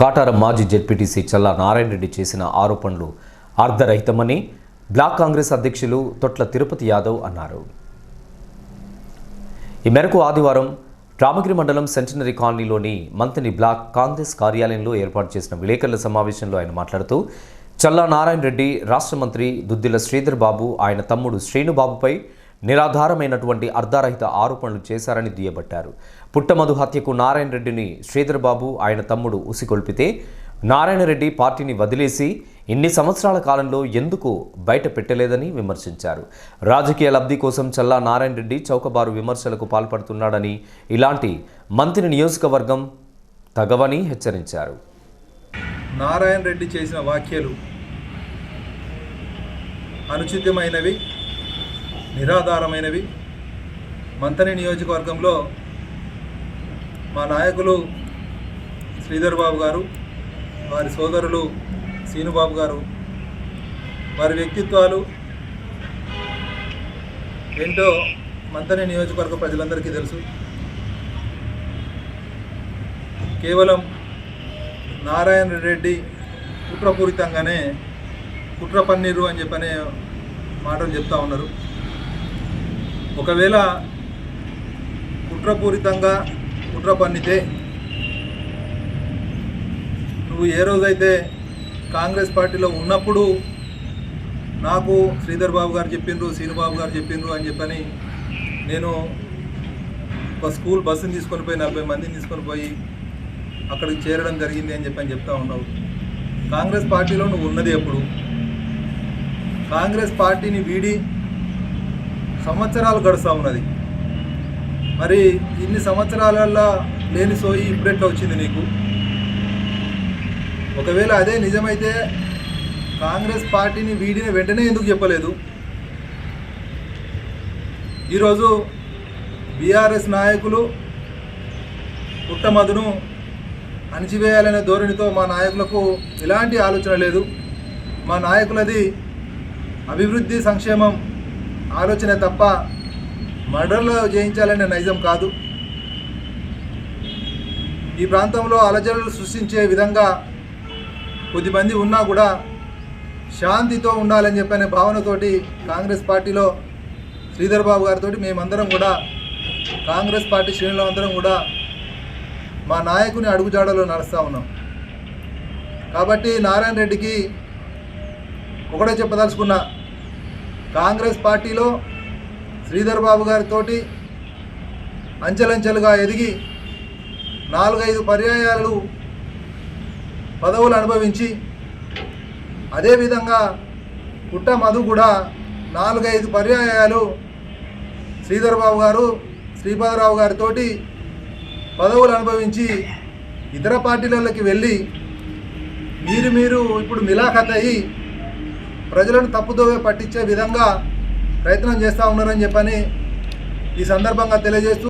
కాటారం మాజీ జెడ్పీటీసీ చల్లా నారాయణ రెడ్డి చేసిన ఆరోపణలు అర్ధరహితమని బ్లాక్ కాంగ్రెస్ అధ్యక్షులు తొట్ల తిరుపతి యాదవ్ అన్నారు. ఈ మేరకు ఆదివారం రామగిరి మండలం సెంటనరీ కాలనీలోని మంత్రిని బ్లాక్ కాంగ్రెస్ కార్యాలయంలో ఏర్పాటు చేసిన విలేకరుల సమావేశంలో ఆయన మాట్లాడుతూ చల్లా నారాయణ రెడ్డి రాష్ట్ర మంత్రి దుద్దిల శ్రీధర్ బాబు ఆయన తమ్ముడు శ్రీనుబాబుపై నిరాధారమైనటువంటి అర్ధారహిత ఆరోపణలు చేశారని దుయ్యబట్టారు. పుట్టమధు హత్యకు నారాయణ రెడ్డిని శ్రీధర్బాబు ఆయన తమ్ముడు ఉసిగొల్పితే నారాయణ రెడ్డి పార్టీని వదిలేసి ఇన్ని సంవత్సరాల కాలంలో ఎందుకు బయట పెట్టలేదని విమర్శించారు. రాజకీయ లబ్ధి కోసం చల్లా నారాయణ రెడ్డి చౌకబారు విమర్శలకు పాల్పడుతున్నాడని ఇలాంటి మంత్రి నియోజకవర్గం తగవని హెచ్చరించారు. నారాయణ రెడ్డి చేసిన వ్యాఖ్యలు అనుచితమైనవి. నిరాధారమైనవి. మంతని నియోజకవర్గంలో మా నాయకులు శ్రీధర్ బాబు గారు వారి సోదరులు సీనుబాబు గారు వారి వ్యక్తిత్వాలు ఏంటో మంతని నియోజకవర్గ ప్రజలందరికీ తెలుసు. కేవలం నారాయణ రెడ్డి కుట్రపూరితంగానే కుట్ర పన్నీరు అని చెప్పనే మాటలు చెప్తా ఉన్నారు. ఒకవేళ కుట్రపూరితంగా కుట్ర పన్నితే నువ్వు ఏ రోజైతే కాంగ్రెస్ పార్టీలో ఉన్నప్పుడు నాకు శ్రీధర్ బాబు గారు చెప్పిండ్రు శ్రీనుబాబు గారు చెప్పిండ్రు అని చెప్పని నేను ఒక స్కూల్ బస్సుని తీసుకొని పోయి నలభై మందిని తీసుకొని పోయి అక్కడికి చేరడం జరిగింది అని చెప్పని చెప్తా ఉన్నావు. కాంగ్రెస్ పార్టీలో నువ్వు ఉన్నది ఎప్పుడు? కాంగ్రెస్ పార్టీని వీడి సంవత్సరాలు గడుస్తూ ఉన్నది. మరి ఇన్ని సంవత్సరాలల్లో లేని సోయి ఇప్పుడెట్లా వచ్చింది నీకు? ఒకవేళ అదే నిజమైతే కాంగ్రెస్ పార్టీని వీడిని వెంటనే ఎందుకు చెప్పలేదు? ఈరోజు బీఆర్ఎస్ నాయకులు పుట్టమధును అణిచివేయాలనే ధోరణితో మా నాయకులకు ఎలాంటి ఆలోచన లేదు. మా నాయకులది అభివృద్ధి సంక్షేమం ఆలోచన తప్ప మర్డర్లో జయించాలనే నైజం కాదు. ఈ ప్రాంతంలో అలజడులు సృష్టించే విధంగా కొద్దిమంది ఉన్నా కూడా శాంతితో ఉండాలని చెప్పనే భావనతోటి కాంగ్రెస్ పార్టీలో శ్రీధర్ బాబు గారితో మేమందరం కూడా కాంగ్రెస్ పార్టీ శ్రేణులందరం కూడా మా నాయకుని అడుగుజాడలో నడుస్తూ ఉన్నాం. కాబట్టి నారాయణ రెడ్డికి ఒకటే చెప్పదలుచుకున్నా కాంగ్రెస్ పార్టీలో శ్రీధర్ బాబు గారితో అంచెలంచెలుగా ఎదిగి నాలుగైదు పర్యాయాలు పదవులు అనుభవించి అదేవిధంగా పుట్ట మధు కూడా నాలుగైదు పర్యాయాలు శ్రీధర్ బాబు గారు శ్రీపాదరావు గారితోటి పదవులు అనుభవించి ఇతర పార్టీలలోకి వెళ్ళి మీరు మీరు ఇప్పుడు మిలాఖత్ అయ్యి ప్రజలను తప్పుదోవే పట్టించే విధంగా ప్రయత్నం చేస్తూ ఉన్నారని చెప్పని ఈ సందర్భంగా తెలియజేస్తూ